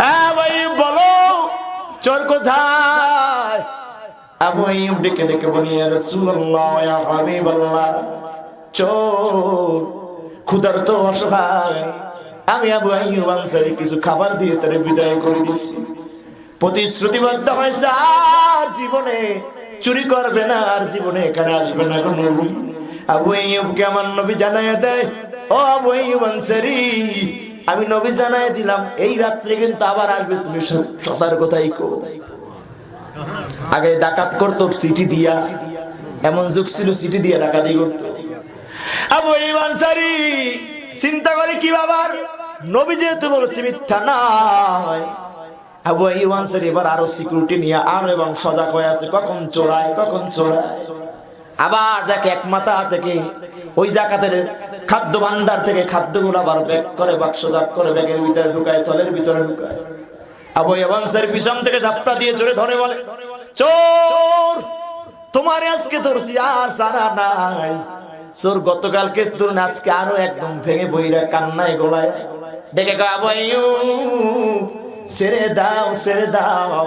হ্যাঁ বলো। চোর আবু ক্ষুধার্ত, অসহায়। আমি আবু কিছু খাবার দিয়ে তারে বিদায় করে দিয়েছি। প্রতিশ্রুতিবদ্ধ হয়েছে, আর জীবনে চুরি করবে না, আর জীবনে এখানে আসবে না কোন আবু আইয়ুবকে আমার নবী জানায় দেয়, ও আবু আমি নবী জানায় দিলাম, এই রাত্রে কিন্তু আবার আসবে, তুমি সতর্কতাই কো আগে ডাকাত করতো সিটি দিয়া। এমন যুগ ছিল সিটি দিয়া ডাকাতি করতো। আবু আইয়ুব আনসারি চিন্তা করে কি বাবার? নবী যেহেতু বলেছে মিথ্যা নয়। আবু আইয়ুব আনসারি এবার আরও সিকিউরিটি নিয়ে আরও এবং সজাগ হয়ে আছে। কখন চোরায় কখন চোরায়। আবার দেখে এক মাথা থেকে ওই জাকাতের খাদ্য ভান্ডার থেকে খাদ্যগুলো আবার ব্যাগ করে বাক্সজাত করে, ব্যাগের ভিতরে ঢুকায়, তলের ভিতরে ঢুকায়। পিছন থেকে ঝাপটা দিয়ে ধরে বলে, চোর, তোমার আজকে ধরছি, আর সারা চোর, গতকালকে তোর আজকে আরও একদম ভেঙে কান্নায় গোলায়। ডেকে ছেড়ে দাও ছেড়ে দাও।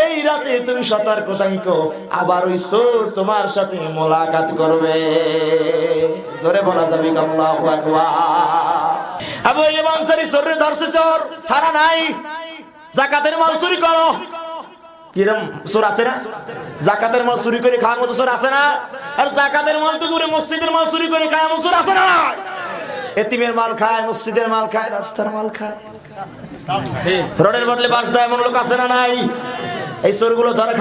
এই রাতে তুমি সতর্ক থাকো আবার ওই সোর তোমার সাথে মোলাকাত করবে। জোরে বলা যাবে আল্লাহু আকবার। আবু ধরছে চোর সারা নাই। জাকাতের মাল চুরি করো। কিরম আছে না? জাকাতের মাল চুরি করে খাওয়ার মতো আছে না? আর জাকাতের মাল তো দূরে মসজিদের মাল চুরি করে খাওয়ার মতো চোর আছে না? এতিমের মাল খায় মসজিদের মাল খায় রাস্তার মাল খায়। রোডের বদলে বাস দেয় এমন লোক আছে না নাই? এই চোরগুলো ধরে